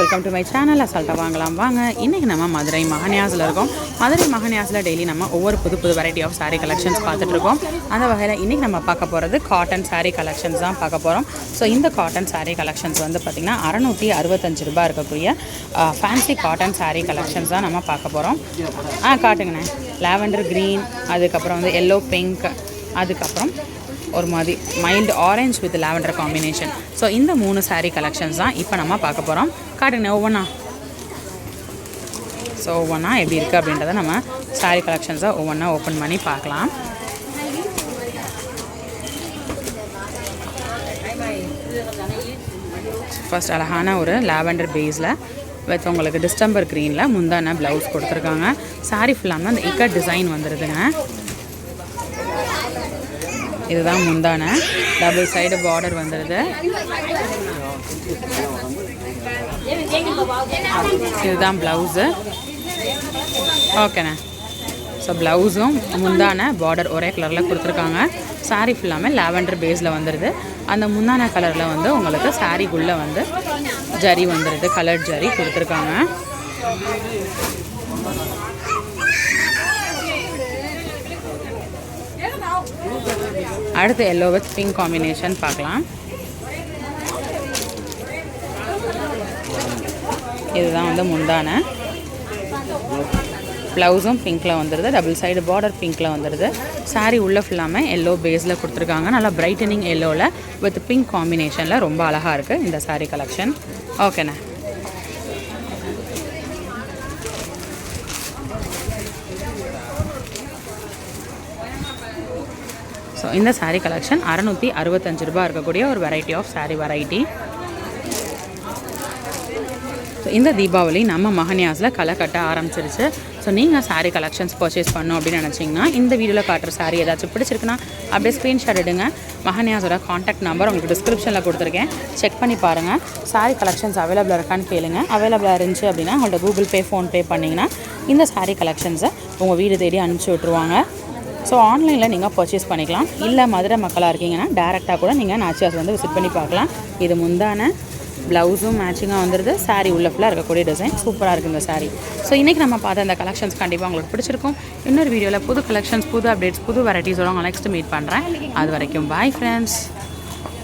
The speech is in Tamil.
வெல்கம் டு மை சேனல் அசால்ட்டாக வாங்கலாம். வாங்க இன்றைக்கி நம்ம மதுரை மகனியாஸில் இருக்கோம். மதுரை மகனியாஸில் டெய்லி நம்ம ஒவ்வொரு புது புது வெரைட்டி ஆஃப் சாரீ கலெக்ஷன்ஸ் பார்த்துட்ருக்கோம் அந்த வகையில் இன்றைக்கி நம்ம பார்க்க போகிறது காட்டன் சாரீ கலெக்ஷன்ஸ் தான் பார்க்க போகிறோம் ஸோ இந்த காட்டன் சாரீ கலெக்ஷன்ஸ் வந்து பார்த்திங்கன்னா அறநூற்றி அறுபத்தஞ்சு ரூபாய் இருக்கக்கூடிய ஃபேன்சி காட்டன் சாரீ கலெக்ஷன்ஸ் தான் நம்ம பார்க்க போகிறோம் ஆ காட்டுங்கண்ணே. லாவெண்டர் க்ரீன் அதுக்கப்புறம் வந்து எல்லோ பிங்க் அதுக்கப்புறம் ஒரு மாதிரி mild orange with lavender combination so இந்த மூணு சாரீ கலெக்ஷன்ஸ் தான் இப்போ நம்ம பார்க்க போகிறோம் காட்டுங்க ஒவ்வொன்றா ஸோ ஒவ்வொன்றா எப்படி இருக்குது அப்படின்றத நம்ம சாரீ கலெக்ஷன்ஸை ஒவ்வொன்றா ஓப்பன் பண்ணி பார்க்கலாம். ஃபஸ்ட் அழகான ஒரு லாவெண்டர் பேஸில் வித் உங்களுக்கு டிஸ்டம்பர் க்ரீனில் முந்தான ப்ளவுஸ் கொடுத்துருக்காங்க. Saree ஃபுல்லாமல் அந்த இக்கட் டிசைன் வந்துடுதுங்க இதுதான் முந்தான. டபுள் சைடு பார்டர் வந்துடுது இதுதான் ப்ளவுஸு ஓகேண்ணே ஸோ ப்ளவுஸும் முந்தான பார்டர் ஒரே கலரில் கொடுத்துருக்காங்க. சாரீ ஃபுல்லாமே லாவெண்டர் பேஸில் வந்துடுது அந்த முந்தான கலரில் வந்து உங்களுக்கு சாரீக்குள்ளே வந்து ஜரி வந்துடுது கலர் ஜரி கொடுத்துருக்காங்க. அடுத்து எல்லோ வித் பிங்க் காம்பினேஷன் பார்க்கலாம். இதுதான் வந்து முந்தான. ப்ளவுஸும் பிங்க்கில் வந்துடுது டபுள் சைடு பார்டர் பிங்க்கில் வந்துடுது சாரீ உள்ளே ஃபுல்லாமே எல்லோ பேஸில் கொடுத்துருக்காங்க. நல்லா பிரைட்டனிங் எல்லோவில் வித் பிங்க் காம்பினேஷனில் ரொம்ப அழகாக இருக்குது இந்த சாரீ கலெக்ஷன் ஓகேண்ணே ஸோ இந்த சாரீ கலெக்ஷன் அறநூற்றி அறுபத்தஞ்சு ரூபாய் இருக்கக்கூடிய ஒரு variety of sari variety so இந்த தீபாவளி நம்ம மகனியாஸில் களை கட்ட ஆரம்பிச்சிருச்சு. ஸோ நீங்கள் சாரீ கலெக்ஷன்ஸ் பர்ச்சேஸ் பண்ணணும் அப்படின்னு நினச்சிங்கன்னா இந்த வீடியோவில் காட்டுற சாரீ ஏதாச்சும் பிடிச்சிருக்குன்னா அப்படியே ஸ்க்ரீன்ஷாட் எடுங்க. மகனியாஸோட காண்டாக்ட் நம்பர் உங்களுக்கு டிஸ்கிரிப்ஷனில் கொடுத்துருக்கேன். செக் பண்ணி பாருங்கள் சாரீ கலெக்ஷன்ஸ் அவைலபிளாக இருக்கான்னு கேளுங்க. அவைலபிளாக இருந்துச்சு அப்படின்னா அவங்கள்ட்ட கூகுள் பே ஃபோன்பே பண்ணிங்கன்னா இந்த சாரீ கலெக்ஷன்ஸை உங்கள் வீடு தேடி அனுப்பிச்சி விட்ருவாங்க ஸோ ஆன்லைனில் நீங்கள் பர்ச்சேஸ் பண்ணிக்கலாம். இல்லை மதுரை மக்களாக இருக்கீங்கன்னா டேரெக்டாக கூட நீங்கள் நாச்சியாஸ் வந்து விசிட் பண்ணி பார்க்கலாம். இது முந்தான ப்ளவுஸும் மேட்சிங்காக வந்துடுது சாரீ உள்ள ஃபுல்லாக இருக்கக்கூடிய டிசைன் சூப்பராக இருக்குது இந்த சாரீ ஸோ இன்றைக்கி நம்ம பார்த்த இந்த கலெக்ஷன்ஸ் கண்டிப்பாக உங்களுக்கு பிடிச்சிருக்கும். இன்னொரு வீடியோவில் புது கலெக்ஷன்ஸ் புது அப்டேட்ஸ் புது வெரைட்டிஸோட உங்களை நெக்ஸ்ட் மீட் பண்ணுறேன் அது வரைக்கும் பாய் ஃப்ரெண்ட்ஸ்